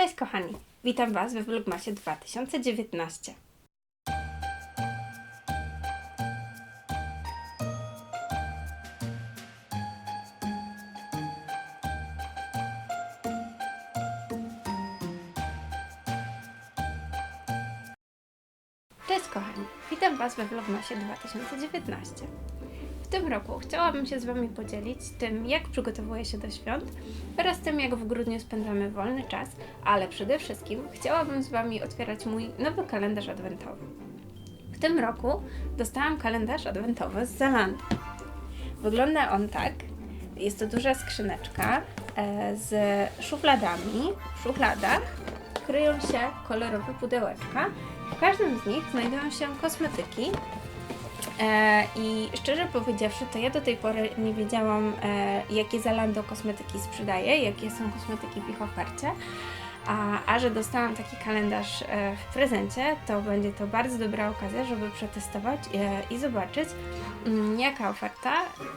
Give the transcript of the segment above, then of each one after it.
Cześć kochani, witam Was we Vlogmasie 2019. Cześć kochani, witam Was we Vlogmasie 2019. Tym roku chciałabym się z Wami podzielić tym, jak przygotowuję się do świąt oraz tym, jak w grudniu spędzamy wolny czas, ale przede wszystkim chciałabym z Wami otwierać mój nowy kalendarz adwentowy. W tym roku dostałam kalendarz adwentowy z Zalando. Wygląda on tak. Jest to duża skrzyneczka e, z szufladami. W szufladach kryją się kolorowe pudełeczka. W każdym z nich znajdują się kosmetyki, I szczerze powiedziawszy, to ja do tej pory nie wiedziałam, e, jakie Zalando kosmetyki sprzedaje, jakie są kosmetyki w ich ofercie. A, a że dostałam taki kalendarz e, w prezencie, to będzie to bardzo dobra okazja, żeby przetestować e, i zobaczyć, mm, jaka oferta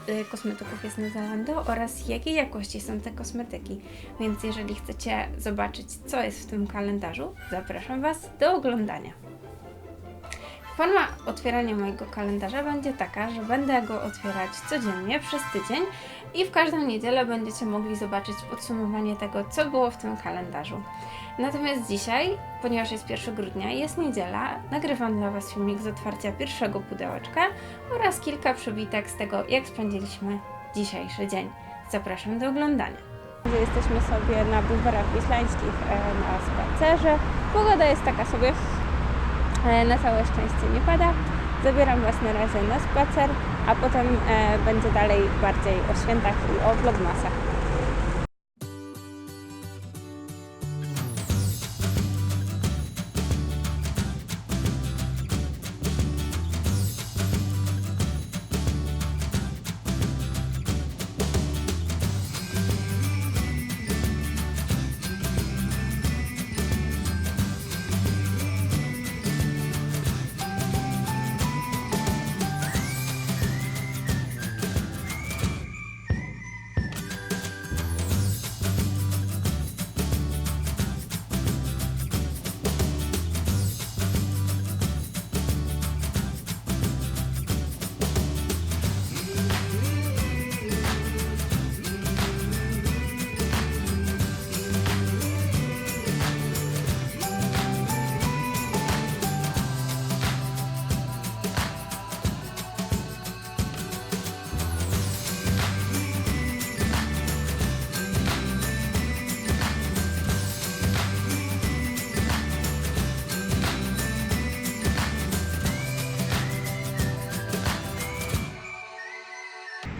e, kosmetyków jest na Zalando oraz jakiej jakości są te kosmetyki. Więc jeżeli chcecie zobaczyć, co jest w tym kalendarzu, zapraszam Was do oglądania. Forma otwierania mojego kalendarza będzie taka, że będę go otwierać codziennie przez tydzień i w każdą niedzielę będziecie mogli zobaczyć podsumowanie tego, co było w tym kalendarzu. Natomiast dzisiaj, ponieważ jest 1 grudnia jest niedziela, nagrywam dla Was filmik z otwarcia pierwszego pudełeczka oraz kilka przebitek z tego, jak spędziliśmy dzisiejszy dzień. Zapraszam do oglądania. Jesteśmy sobie na bulwarach wiślańskich e, na spacerze. Pogoda jest taka sobie Na całe szczęście nie pada. Zabieram Was na razie na spacer, a potem e, będzie dalej bardziej o świętach i o vlogmasach.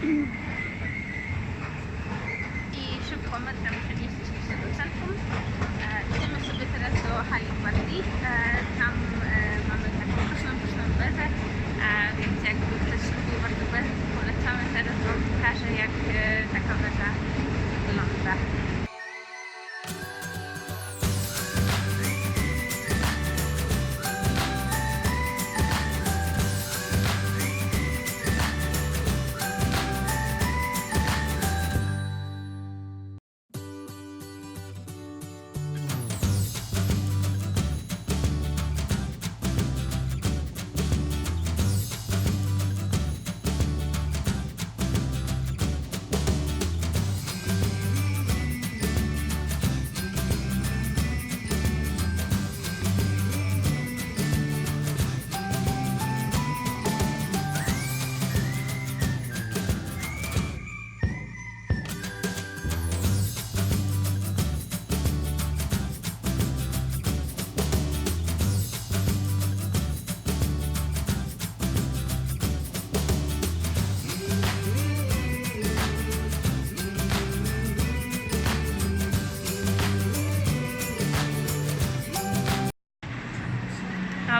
Mm-hmm.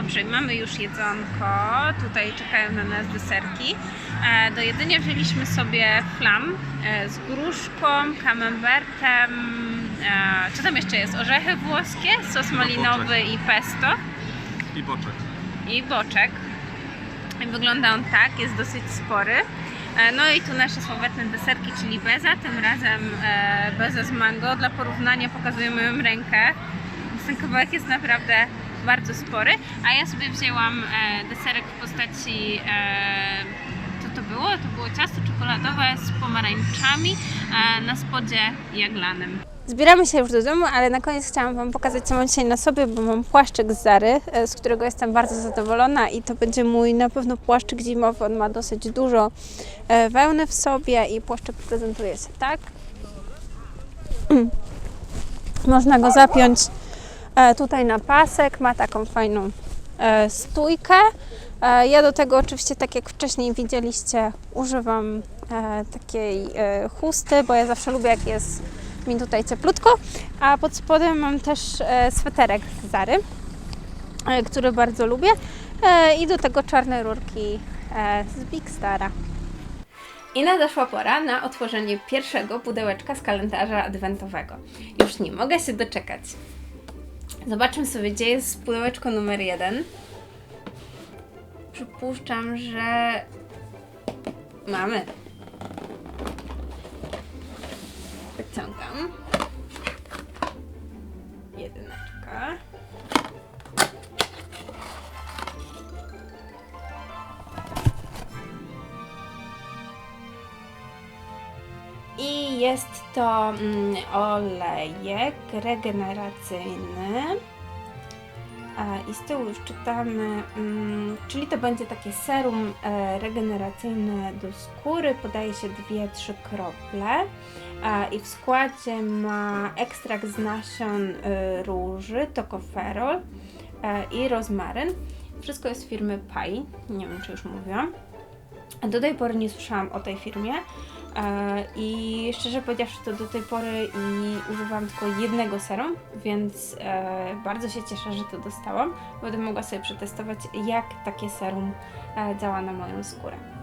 Dobrze, mamy już jedzonko. Tutaj czekają na nas deserki. E, do jedzenia wzięliśmy sobie flam e, z gruszką, camembertem. E, co tam jeszcze jest? Orzechy włoskie, sos malinowy i pesto. I boczek. I boczek. Wygląda on tak, jest dosyć spory. No i tu nasze sławetne deserki, czyli beza, tym razem beza z mango. Dla porównania pokazuję moją rękę, ten kawałek jest naprawdę bardzo spory. A ja sobie wzięłam e, deserek w postaci, e, to było? To było ciasto czekoladowe z pomarańczami e, na spodzie jaglanym. Zbieramy się już do domu, ale na koniec chciałam Wam pokazać, co mam dzisiaj na sobie, bo mam płaszczyk z Zary, z którego jestem bardzo zadowolona i to będzie mój na pewno płaszczyk zimowy. On ma dosyć dużo wełny w sobie i płaszczyk prezentuje się tak. Można go zapiąć tutaj na pasek, ma taką fajną e, stójkę. E, Ja do tego oczywiście, tak jak wcześniej widzieliście, używam e, takiej e, chusty, bo ja zawsze lubię, jak jest mi tutaj cieplutko. A pod spodem mam też e, sweterek z Zary, e, który bardzo lubię. E, I do tego czarne rurki e, z Big Stara. I nadeszła pora na otworzenie pierwszego pudełeczka z kalendarza adwentowego. Już nie mogę się doczekać. Zobaczmy sobie, gdzie jest pudełeczko numer jeden. Przypuszczam, że mamy. Wyciągam. Jedyneczka. Jest to mm, olejek regeneracyjny. I z tyłu już czytamy, mm, czyli to będzie takie serum e, regeneracyjne do skóry. Podaje się 2-3 krople. I w składzie ma ekstrakt z nasion y, róży, tokoferol e, i rozmaryn. Wszystko jest z firmy Pai. Nie wiem, czy już mówiłam. Do tej pory nie słyszałam o tej firmie. E, I szczerze powiedziawszy, to do tej pory i używam tylko jednego serum, więc e, bardzo się cieszę, że to dostałam. Będę mogła sobie przetestować, jak takie serum e, działa na moją skórę.